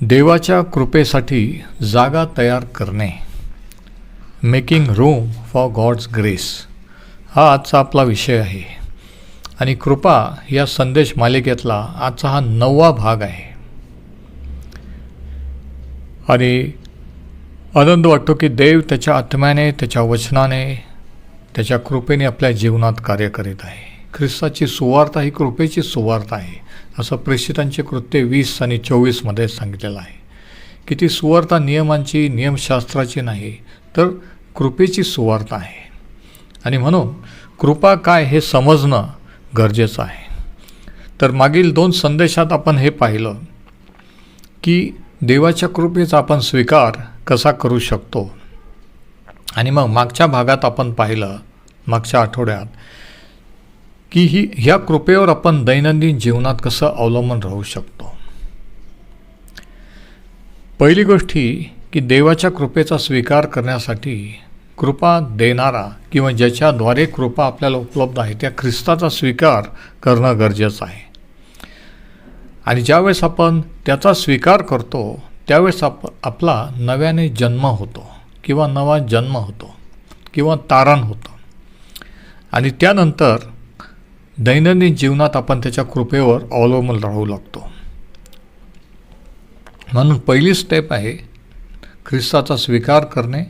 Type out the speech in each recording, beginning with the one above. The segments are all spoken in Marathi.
देवाच्या कृपेसाठी जागा तयार करणे. Making room for God's grace. हा आजचा आपला विषय आहे. आणि कृपा या संदेश मालिकेतला आजचा हा नववा भाग आहे. आणि आनंद वाटतो की देव त्याच्या आत्म्याने त्याच्या वचनाने त्याच्या कृपेने आपल्या जीवनात कार्य करीत आहे. ख्रिस्ताची सुवार्ता ही कृपेची सुवार्ता आहे. असं प्रेषितांचे कृत्य वीस आणि चोवीसमध्ये सांगितलेलं आहे. की ती सुवार्ता नियमांची नियमशास्त्राची नाही तर कृपेची सुवार्ता आहे. आणि म्हणून कृपा काय हे समजणं गरजेचं आहे. तर मागील दोन संदेशात आपण हे पाहिलं की देवाच्या कृपेचा आपण स्वीकार कसा करू शकतो? आणि मग मागच्या भागात आपण पाहिलं मागच्या आठवड्यात की ही ह्या कृपेवर आपण दैनंदिन जीवनात कसं अवलंबून राहू शकतो? पहिली गोष्ट ही की देवाच्या कृपेचा स्वीकार करण्यासाठी कृपा देणारा किंवा ज्याच्याद्वारे कृपा आपल्याला उपलब्ध आहे त्या ख्रिस्ताचा स्वीकार करणं गरजेचं आहे. आणि ज्यावेळेस आपण त्याचा स्वीकार करतो त्यावेळेस आप आपला नव्याने जन्म होतो किंवा नवा जन्म होतो किंवा तारण होतं. आणि त्यानंतर दैनंदिन जीवनात आपण त्याच्या कृपेवर अवलंबून राहू लागतो. म्हणून पहिली स्टेप आहे ख्रिस्ताचा स्वीकार करणे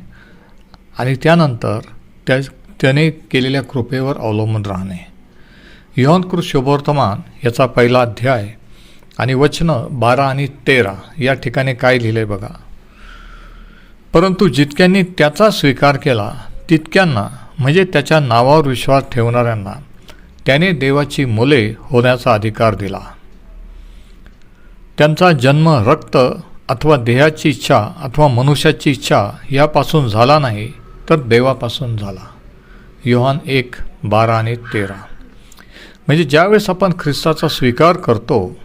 आणि त्यानंतर त्या त्याने केलेल्या कृपेवर अवलंबून राहणे. योहनकृत शुभवर्तमान याचा पहिला अध्याय आणि वचनं बारा आणि तेरा या ठिकाणी काय लिहिलं आहे बघा. परंतु जितक्यांनी त्याचा स्वीकार केला तितक्यांना म्हणजे त्याच्या नावावर विश्वास ठेवणाऱ्यांना त्याने देवाची मुले होण्याचा अधिकार दिला. त्यांचा जन्म रक्त अथवा देहाची इच्छा अथवा मनुष्याची इच्छा यापासून झाला नाही तर देवापासून झाला. योहान एक बारा आणि तेरा. म्हणजे ज्यावेळेस आपण ख्रिस्ताचा स्वीकार करतो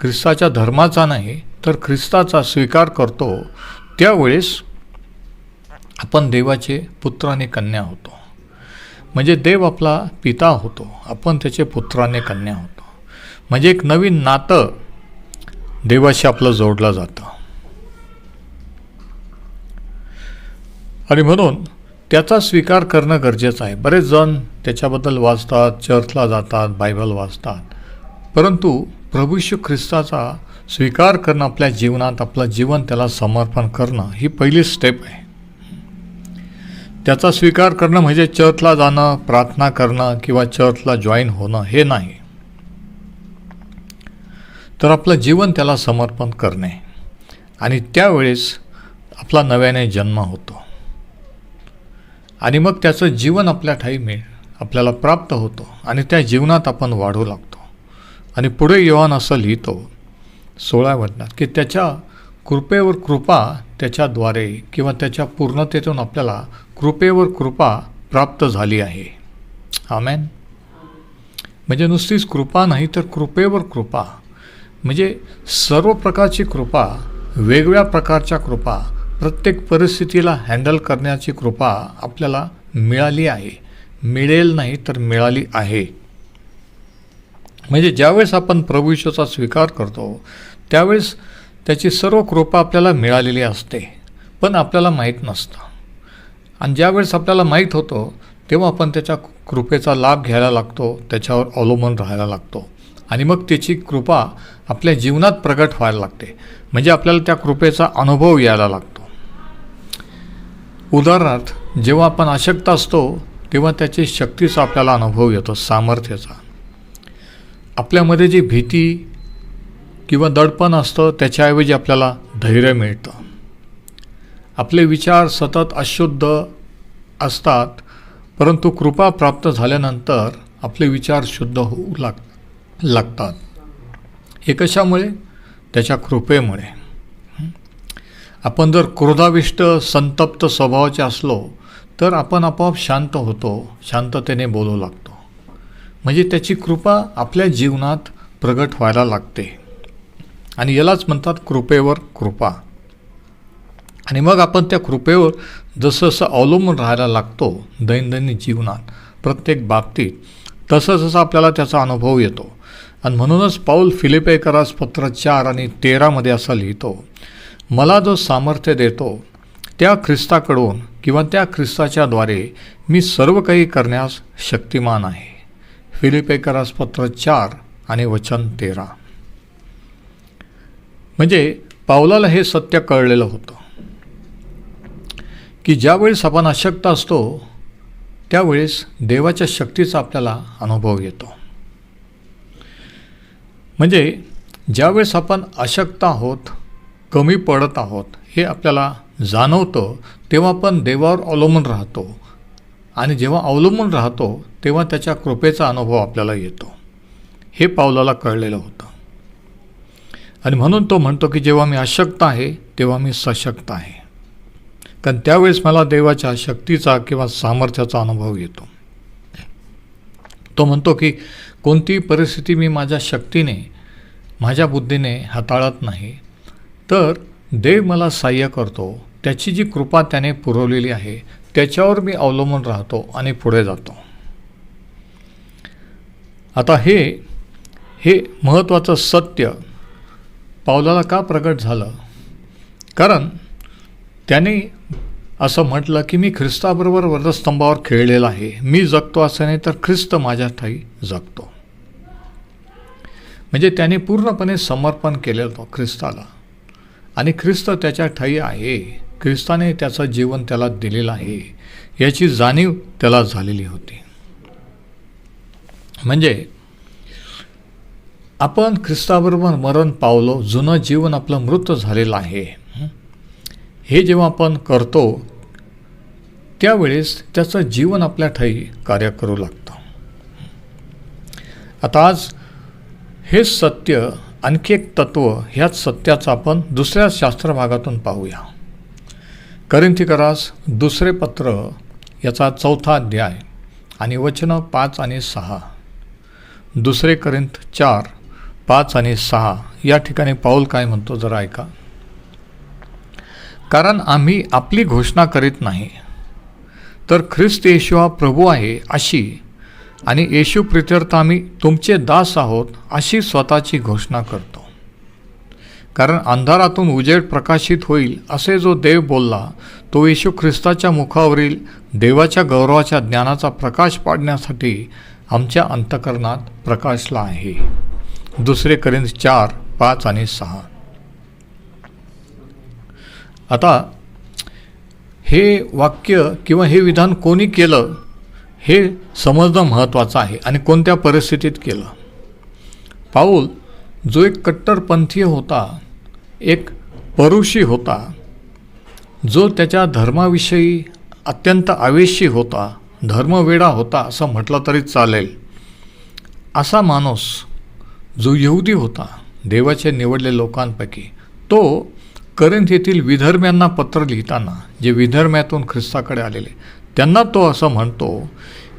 ख्रिस्ताच्या धर्माचा नाही तर ख्रिस्ताचा स्वीकार करतो त्यावेळेस आपण देवाचे पुत्र आणि कन्या होतो. म्हणजे देव आपला पिता होतो. आपण त्याचे पुत्राने कन्या होतो. म्हणजे एक नवीन नातं देवाशी आपलं जोडलं जातं. आणि म्हणून त्याचा स्वीकार करणं गरजेचं आहे. बरेच जण त्याच्याबद्दल वाचतात चर्चला जातात बायबल वाचतात. परंतु प्रभू ख्रिस्ताचा स्वीकार करणं आपल्या जीवनात आपलं जीवन त्याला समर्पण करणं ही पहिली स्टेप आहे. त्याचा स्वीकार करणं म्हणजे चर्चला जाणं प्रार्थना करणं किंवा चर्चला जॉईन होणं हे नाही. तर आपलं जीवन त्याला समर्पण करणे. आणि त्यावेळेस आपला नव्याने जन्म होतो. आणि मग त्याचं जीवन आपल्या ठाई मिळ आपल्याला प्राप्त होतो आणि त्या जीवनात आपण वाढू लागतो. आणि पुढे योहान असं लिहितो सोळा वटनात की त्याच्या कृपेवर कृपा त्याच्याद्वारे किंवा त्याच्या पूर्णतेतून आपल्याला कृपेवर कृपा प्राप्त झाली आहे. आमेन. म्हणजे नुसतीच कृपा नाही तर कृपेवर कृपा. म्हणजे सर्व प्रकारची कृपा वेगवेगळ्या प्रकारच्या कृपा प्रत्येक परिस्थितीला हँडल करण्याची कृपा आपल्याला मिळाली आहे. मिळेल नाही तर मिळाली आहे. म्हणजे ज्यावेळेस आपण प्रभू ईश्वरचा स्वीकार करतो त्यावेळेस त्याची सर्व कृपा आपल्याला मिळालेली असते पण आपल्याला माहीत नसतं. आणि ज्यावेळेस आपल्याला माहीत होतो तेव्हा आपण त्याच्या कृपेचा लाभ घ्यायला लागतो त्याच्यावर अवलंबून राहायला लागतो. आणि मग त्याची कृपा आपल्या जीवनात प्रगट व्हायला लागते. म्हणजे आपल्याला त्या कृपेचा अनुभव यायला लागतो. उदाहरणार्थ जेव्हा आपण अशक्त असतो तेव्हा त्याची शक्तीचा आपल्याला अनुभव येतो सामर्थ्याचा. आपल्यामध्ये जी भीती किंवा दडपण असतं त्याच्याऐवजी आपल्याला धैर्य मिळतं. आपले विचार सतत अशुद्ध असतात परंतु कृपा प्राप्त झाल्यानंतर आपले विचार शुद्ध होऊ लाग लागतात. हे कशामुळे? त्याच्या कृपेमुळे. आपण जर क्रोधाविष्ट संतप्त स्वभावाचे असलो तर आपण आपोआप शांत होतो शांततेने बोलू लागतो. म्हणजे त्याची कृपा आपल्या जीवनात प्रगट व्हायला लागते. आणि यालाच म्हणतात कृपेवर कृपा. आणि मग आपण त्या कृपेवर जसं जसं अवलंबून राहायला लागतो दैनंदिन जीवनात प्रत्येक बाबतीत तसं जसं आपल्याला त्याचा अनुभव येतो. आणि म्हणूनच पाऊल फिलिपेकरास पत्र चार आणि तेरामध्ये असा लिहितो मला जो सामर्थ्य देतो त्या ख्रिस्ताकडून किंवा त्या ख्रिस्ताच्याद्वारे मी सर्व काही करण्यास शक्तिमान आहे. फिलिपेकरास पत्र चार आणि वचन तेरा. म्हणजे पावलाला हे सत्य कळलेलं होतं. की ज्यावेळेस आपण अशक्त असतो त्यावेळेस देवाच्या शक्तीचा आपल्याला अनुभव येतो. म्हणजे ज्यावेळेस आपण अशक्त आहोत कमी पडत आहोत हे आपल्याला जाणवतं तेव्हा आपण देवावर अवलंबून राहतो. आणि जेव्हा अवलंबून राहतो तेव्हा त्याच्या कृपेचा अनुभव आपल्याला येतो. हे पावलाला कळलेलं होतं. आणि म्हणून तो म्हणतो की जेव्हा मी अशक्त आहे तेव्हा मी सशक्त आहे. कारण त्यावेळेस मला देवाच्या शक्तीचा किंवा सामर्थ्याचा अनुभव येतो. तो म्हणतो की कोणतीही परिस्थिती मी माझ्या शक्तीने माझ्या बुद्धीने हाताळत नाही तर देव मला सहाय्य करतो. त्याची जी कृपा त्याने पुरवलेली आहे त्याच्यावर मी अवलंबून राहतो आणि पुढे जातो. आता हे हे महत्त्वाचं सत्य पावलाला का प्रकट झालं? कारण त्याने असं म्हटलं की मी ख्रिस्ताबरोबर वरदस्तंभावर खेळलेला आहे. मी जगतो असं नाही तर ख्रिस्त माझ्या ठाई जगतो. म्हणजे त्याने पूर्णपणे समर्पण केलेलं होतं ख्रिस्ताला. आणि ख्रिस्त त्याच्या ठाई आहे. ख्रिस्ताने त्याचं जीवन त्याला दिलेलं आहे. याची जाणीव त्याला झालेली होती. म्हणजे आपण ख्रिस्ताबरोबर मरण पावलो जुनं जीवन आपलं मृत झालेलं आहे. हे जेव्हा आपण करतो त्यावेळेस त्याचं जीवन आपल्या ठाई कार्य करू लागतं. आता आज हे सत्य आणखी एक तत्व ह्याच सत्याचं आपण दुसऱ्या शास्त्रभागातून पाहूया. करिंथिकरास दुसरे पत्र याचा चौथा अध्याय आणि वचनं पाच आणि सहा. दुसरे करिंथ चार पाच आणि सहा. या ठिकाणी पाऊल काय म्हणतो जरा ऐका. कारण आम्ही आपली घोषणा करीत नाही तर ख्रिस्त येशू हा प्रभू आहे अशी आणि येशू प्रित्यर्थ आम्ही तुमचे दास आहोत अशी स्वतःची घोषणा करतो. कारण अंधारातून उजेड प्रकाशित होईल असे जो देव बोलला तो येशू ख्रिस्ताच्या मुखावरील देवाच्या गौरवाच्या ज्ञानाचा प्रकाश पाडण्यासाठी आमच्या अंतकरणात प्रकाशला आहे. दुसरे करीन चार पाच आणि सहा. आता हे वाक्य किंवा हे विधान कोणी केलं हे समजणं महत्त्वाचं आहे आणि कोणत्या परिस्थितीत केलं. पाऊल जो एक कट्टरपंथीय होता एक परुषी होता जो त्याच्या धर्माविषयी अत्यंत आवेशी होता धर्मवेडा होता असं म्हटलं तरी चालेल. असा माणूस जो यहुदी होता देवाचे निवडलेल्या लोकांपैकी तो करिंथ येथील विधर्म्यांना पत्र लिहिताना जे विधर्म्यातून ख्रिस्ताकडे आलेले त्यांना तो असं म्हणतो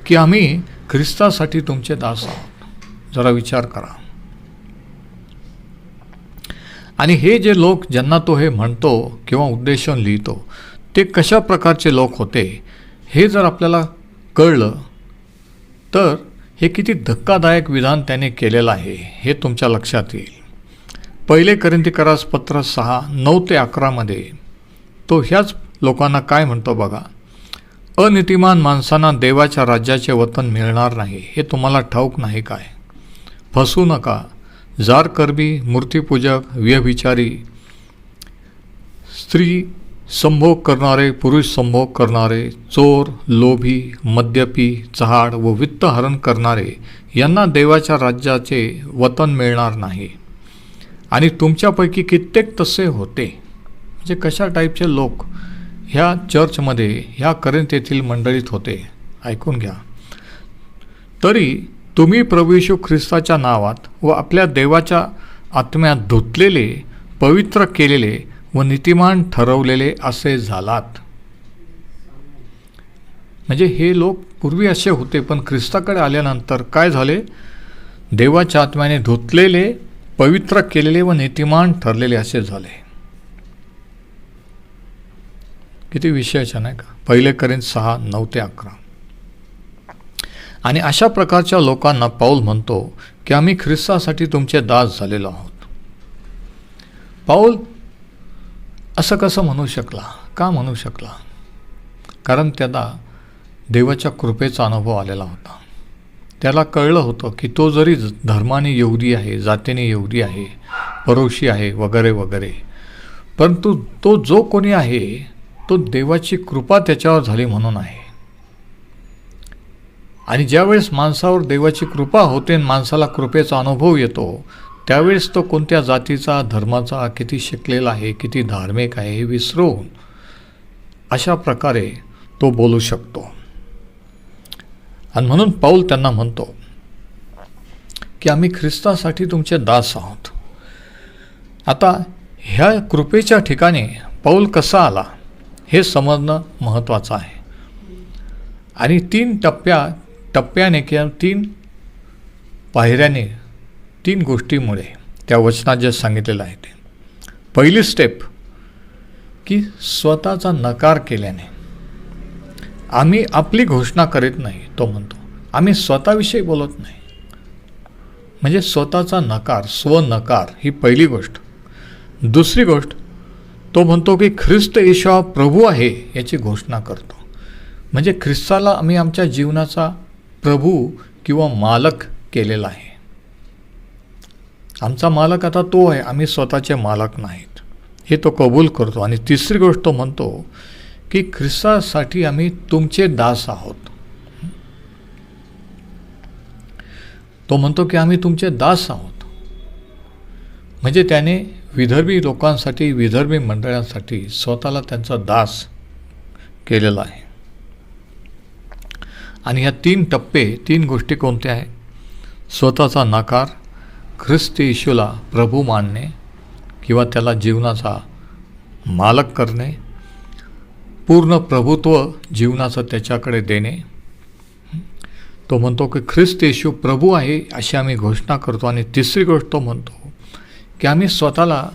की आम्ही ख्रिस्तासाठी तुमचे दास आहोत. जरा विचार करा. आणि हे जे लोक ज्यांना तो हे म्हणतो किंवा उद्देशून लिहितो ते कशा प्रकारचे लोक होते हे जर आपल्याला कळलं तर हे किती धक्कादायक विधान त्याने केलेलं आहे हे तुमच्या लक्षात येईल. पहिले करिंतीकरास पत्र सहा नऊ ते अकरामध्ये तो ह्याच लोकांना काय म्हणतो बघा? अनितिमान माणसांना देवाच्या राज्याचे वतन मिळणार नाही हे तुम्हाला ठाऊक नाही काय? फसू नका. जार करबी मूर्तीपूजक व्यभिचारी स्त्री संभोग करणारे पुरुष संभोग करणारे चोर लोभी मद्यपी चहाड व वित्तहरण करणारे यांना देवाच्या राज्याचे वतन मिळणार नाही. आणि तुमच्यापैकी कित्येक तसे होते. म्हणजे कशा टाईपचे लोक ह्या चर्चमध्ये ह्या करंत येथील मंडळीत होते? ऐकून घ्या. तरी तुम्ही प्रभू येशू ख्रिस्ताच्या नावात व आपल्या देवाच्या आत्म्यात धुतलेले पवित्र केलेले व नीतिमान ठरवलेले असे झालात. म्हणजे हे लोक पूर्वी असे होते पण ख्रिस्ताकडे आल्यानंतर काय झाले? देवाच्या आत्म्याने धुतलेले पवित्र केलेले व नीतिमान ठरलेले असे झाले. किती विषयाच्या नाही का? पहिले करेन सहा नऊ ते अकरा. आणि अशा प्रकारच्या लोकांना पाऊल म्हणतो की आम्ही ख्रिस्तासाठी तुमचे दास झालेलो आहोत. पाऊल असं कसं म्हणू शकला? का म्हणू शकला? कारण त्याला देवाच्या कृपेचा अनुभव आलेला होता. त्याला कळलं होतं की तो जरी धर्माने येऊदी आहे जातीने येऊदी आहे परोशी आहे वगैरे वगैरे परंतु तो जो कोणी आहे तो देवाची कृपा त्याच्यावर झाली म्हणून आहे. आणि ज्यावेळेस माणसावर देवाची कृपा होते आणि माणसाला कृपेचा अनुभव येतो त्यावेळेस तो कोणत्या जातीचा धर्माचा किती शिकलेला आहे किती धार्मिक आहे हे विसरून अशा प्रकारे तो बोलू शकतो. आणि म्हणून पाऊल त्यांना म्हणतो की आम्ही ख्रिस्तासाठी तुमचे दास आहोत. आता ह्या कृपेच्या ठिकाणी पाऊल कसा आला हे समजणं महत्त्वाचं आहे. आणि तीन टप्प्या टप्प्याने किंवा तीन पायऱ्याने तीन गोष्टीमुळे त्या वचनात जे सांगितलेलं आहे ते. पहिली स्टेप की स्वतःचा नकार केल्याने आम्ही आपली घोषणा करीत नाही तो म्हणतो. आम्ही स्वतःविषयी बोलत नाही. म्हणजे स्वतःचा नकार स्वनकार ही पहिली गोष्ट. दुसरी गोष्ट तो म्हणतो की ख्रिस्त येशू प्रभू आहे याची घोषणा करतो. म्हणजे ख्रिस्ताला आम्ही आमच्या जीवनाचा प्रभू किंवा मालक केलेला आहे. आमचा मालक आता तो आहे आम्ही स्वतःचे मालक नाहीत. हे तो कबूल करतो. आणि तिसरी गोष्ट तो म्हणतो की ख्रिस्तासाठी आम्ही तुमचे दास आहोत. तो म्हणतो की आम्ही तुमचे दास आहोत. म्हणजे त्याने विदर्भी लोकांसाठी विदर्भी मंडळांसाठी स्वतःला त्यांचा दास केलेला आहे. आणि ह्या तीन टप्पे तीन गोष्टी कोणत्या आहेत? स्वतःचा नकार ख्रिस्त येशूला प्रभू मानणे किंवा त्याला जीवनाचा मालक करणे पूर्ण प्रभुत्व जीवनाचं त्याच्याकडे देणे तो म्हणतो की ख्रिस्त येशू प्रभू आहे अशी आम्ही घोषणा करतो आणि तिसरी गोष्ट तो म्हणतो की आम्ही स्वतःला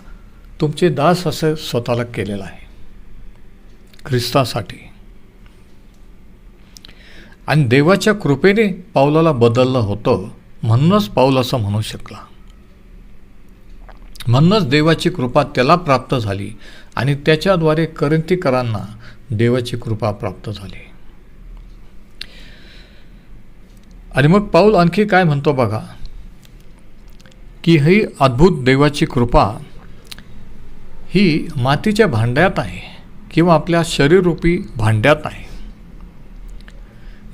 तुमचे दास असं स्वतःला केलेलं आहे ख्रिस्तासाठी. आणि देवाच्या कृपेने पावलाला बदललं होतं म्हणूनच पाऊल असं म्हणू शकला. म्हणूनच देवाची कृपा त्याला प्राप्त झाली आणि त्याच्याद्वारे करंतीकरांना देवाची कृपा प्राप्त झाली. आणि मग पाऊल आणखी काय म्हणतो बघा? की ही अद्भुत देवाची कृपा ही मातीच्या भांड्यात आहे किंवा आपल्या शरीररूपी भांड्यात आहे.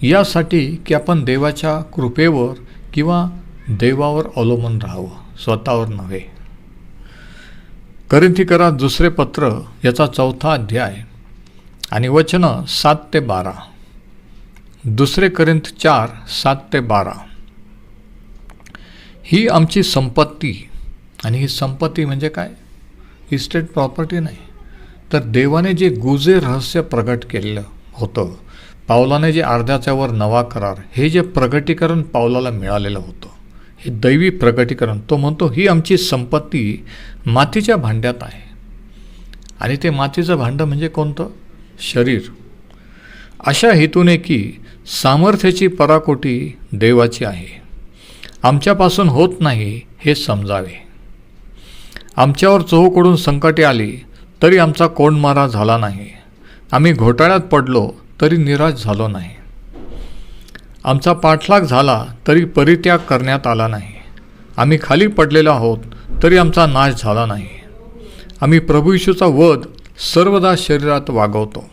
यासाठी की आपण देवाच्या कृपेवर किंवा देवावर अवलंबून राहावं स्वतःवर नव्हे. करा दुसरे पत्र याचा चौथा अध्याय. आणि वचनं सात ते बारा. दुसरे करिंथ चार सात ते बारा. ही आमची संपत्ती. आणि ही संपत्ती म्हणजे काय? इस्टेट प्रॉपर्टी नाही. तर देवाने जे गुजे रहस्य प्रगट केलेलं होतं पावलाने जे अर्ध्याच्यावर नवा करार हे जे प्रगटीकरण पावलाला मिळालेलं होतं हे दैवी प्रगटीकरण तो म्हणतो ही आमची संपत्ती मातीच्या भांड्यात आहे. आणि ते मातीचं भांडं म्हणजे कोणतं? शरीर. अशा हेतूने की सामर्थ्याची पराकोटी देवाची आहे. आमच्यापासून होत नाही हे समजावे. आमच्यावर चोहकडून संकटे आली तरी आमचा कोंडमारा झाला नाही. आम्ही घोटाळ्यात पडलो तरी निराश झालो नाही. आमचा पाठलाग झाला तरी परित्याग करण्यात आला नाही. आम्ही खाली पडलेलो आहोत तरी आमचा नाश झाला नाही. आम्ही प्रभू येशूचा वध सर्वदा शरीरात वागवतो.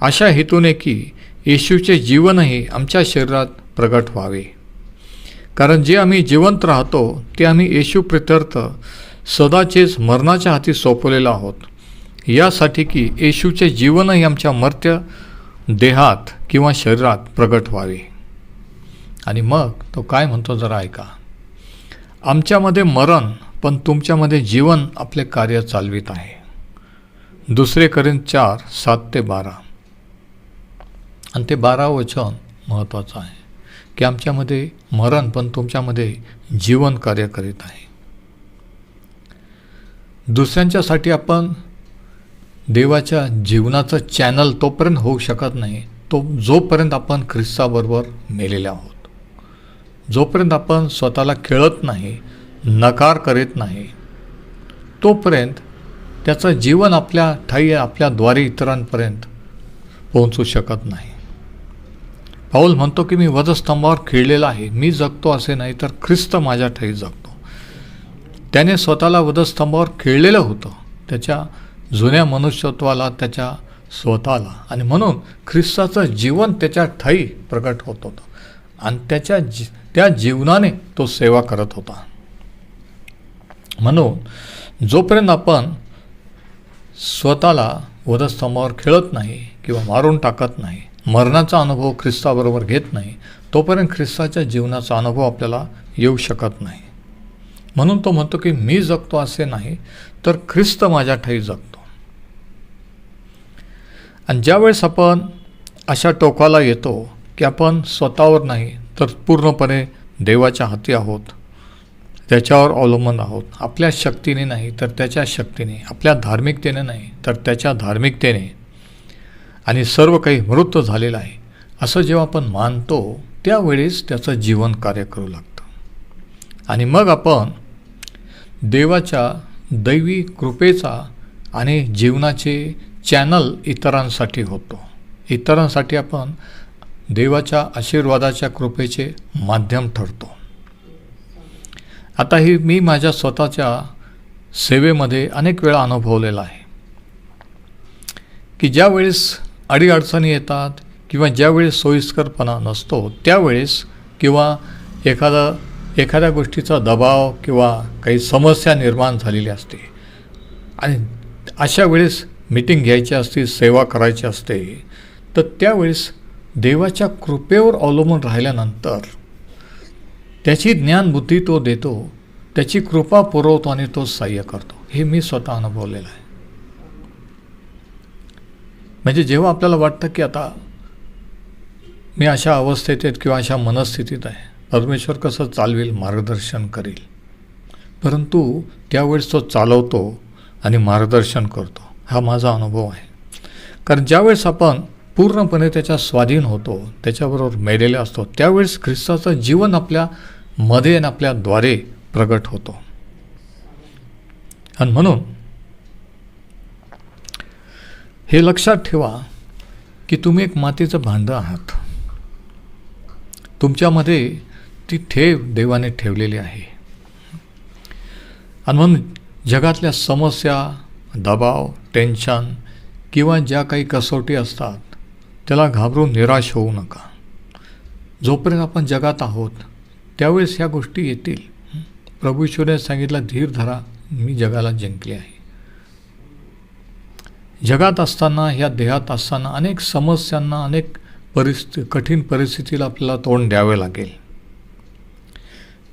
अशा हेतूने की येशूचे जीवनही आमच्या शरीरात प्रगट व्हावे. कारण जे आम्ही जिवंत राहतो ते आम्ही येशू प्रित्यर्थ सदाचेच मरणाच्या हाती सोपवलेलो आहोत. यासाठी की येशूचे जीवनही आमच्या मर्त्य देहात किंवा शरीरात प्रगट व्हावे. आणि मग तो काय म्हणतो जरा ऐका. आमच्यामध्ये मरण पण तुमच्यामध्ये जीवन आपले कार्य चालवित आहे. दुसरे करीन चार सात ते बारा. आणि ते बारा वचन महत्त्वाचं आहे की आमच्यामध्ये मरण पण तुमच्यामध्ये जीवन कार्य करीत आहे. दुसऱ्यांच्यासाठी आपण देवाच्या जीवनाचं चॅनल तोपर्यंत होऊ शकत नाही तो जोपर्यंत आपण ख्रिस्ताबरोबर मेलेले आहोत. जोपर्यंत आपण स्वतःला खेळत नाही नकार करीत नाही तोपर्यंत त्याचं जीवन आपल्या ठाई आपल्याद्वारे इतरांपर्यंत पोहोचू शकत नाही. पाऊल म्हणतो की मी वधस्तंभावर खेळलेला आहे मी जगतो असे नाही तर ख्रिस्त माझ्या ठाई जगतो. त्याने स्वतःला वधस्तंभावर खेळलेलं होतं त्याच्या जुन्या मनुष्यत्वाला त्याच्या स्वतःला. आणि म्हणून ख्रिस्ताचं जीवन त्याच्या ठाई प्रकट होत होतं. आणि त्याच्या जी त्या जीवनाने तो सेवा करत होता. म्हणून जोपर्यंत आपण स्वतःला वधस्तंभावर खेळत नाही किंवा मारून टाकत नाही मरणाचा अनुभव ख्रिस्ताबरोबर घेत नाही तोपर्यंत ख्रिस्ताच्या जीवनाचा अनुभव आपल्याला येऊ शकत नाही. म्हणून तो म्हणतो की मी जगतो असे नाही तर ख्रिस्त माझ्या ठाई जगतो. आणि ज्यावेळेस आपण अशा टोकाला येतो की आपण स्वतःवर नाही तर पूर्णपणे देवाच्या हाती आहोत. त्याच्यावर अवलंबून आहोत. आपल्या शक्तीने नाही तर त्याच्या शक्तीने. आपल्या धार्मिकतेने नाही तर त्याच्या धार्मिकतेने. आणि सर्व काही मृत झालेलं आहे. असं जेव्हा आपण मानतो त्यावेळेस त्याचं जीवन कार्य करू लागतं. आणि मग आपण देवाच्या दैवी कृपेचा आणि जीवनाचे चॅनल इतरांसाठी होतो. इतरांसाठी आपण देवाच्या आशीर्वादाच्या कृपेचे माध्यम ठरतो. आता ही मी माझ्या स्वतःच्या सेवेमध्ये अनेक वेळा अनुभवलेला आहे. की ज्यावेळेस अडीअडचणी येतात किंवा ज्यावेळेस सोयीस्करपणा नसतो त्यावेळेस किंवा एखादा एखाद्या गोष्टीचा दबाव किंवा काही समस्या निर्माण झालेली असते आणि अशा वेळेस मीटिंग घ्यायची असते सेवा करायची असते तर त्यावेळेस देवाच्या कृपेवर अवलंबून राहिल्यानंतर त्याची ज्ञानबुद्धी तो देतो त्याची कृपा पुरवतो आणि तो सहाय्य करतो. हे मी स्वतः अनुभवलेलं आहे. म्हणजे जेव्हा आपल्याला वाटतं की आता मी अशा अवस्थेत आहेत किंवा अशा मनस्थितीत आहे परमेश्वर कसं चालवेल मार्गदर्शन करील? परंतु त्यावेळेस तो चालवतो आणि मार्गदर्शन करतो. हा माझा अनुभव आहे. कारण ज्यावेळेस आपण पूर्णपणे त्याच्या स्वाधीन होतो त्याच्याबरोबर मेलेला असतो. त्यावेळेस ख्रिस्ताचं जीवन आपल्या मध्ये आणि आपल्याद्वारे प्रगट होतो. आणि म्हणून हे लक्षात ठेवा की तुम्ही एक मातीचं भांडं आहात. तुमच्यामध्ये ती ठेव देवाने ठेवलेली आहे. आणि म्हणून जगातल्या समस्या दबाव टेन्शन किंवा ज्या काही कसोटी असतात त्याला घाबरून निराश होऊ नका. जोपर्यंत आपण जगात आहोत त्यावेळेस ह्या गोष्टी येतील. प्रभू ईश्वरने सांगितलं धीर धरा मी जगाला जिंकले आहे. जगात असताना ह्या देहात असताना अनेक समस्यांना अनेक परिस्थिती कठीण परिस्थितीला आपल्याला तोंड द्यावे लागेल.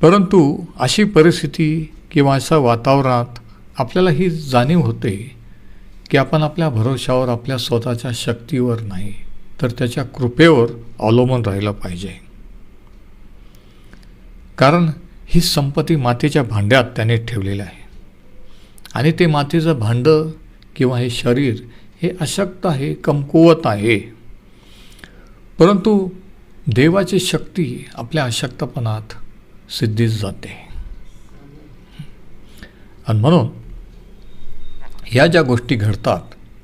परंतु अशी परिस्थिती किंवा अशा वातावरणात आपल्याला ही जाणीव होते की आपण आपल्या भरोशावर आपल्या स्वतःच्या शक्तीवर नाही. तर त्याच्या कृपेवर अवलंबून राहिलं पाहिजे. कारण ही संपत्ती मातीच्या भांड्यात त्याने ठेवलेली आहे. आणि ते मातीचं भांडं किंवा हे शरीर हे अशक्त आहे कमकुवत आहे. परंतु देवाची शक्ती आपल्या अशक्तपणात सिद्धीच जाते. आणि म्हणून ह्या ज्या गोष्टी घडतात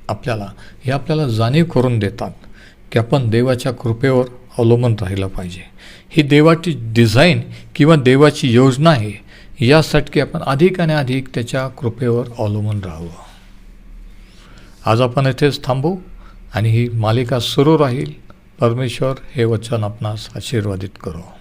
आपल्याला हे आपल्याला जाणीव करून देतात. की आपण देवाच्या कृपेवर अवलंबून राहिलं पाहिजे. ही देवाची डिझाईन किंवा देवाची योजना आहे यासाठी आपण अधिक आणि अधिक त्याच्या कृपेवर अवलंबून राहावं. आज आपण इथेच थांबू आणि ही मालिका सुरू राहील. परमेश्वर हे वचन आपणास आशीर्वादित करो.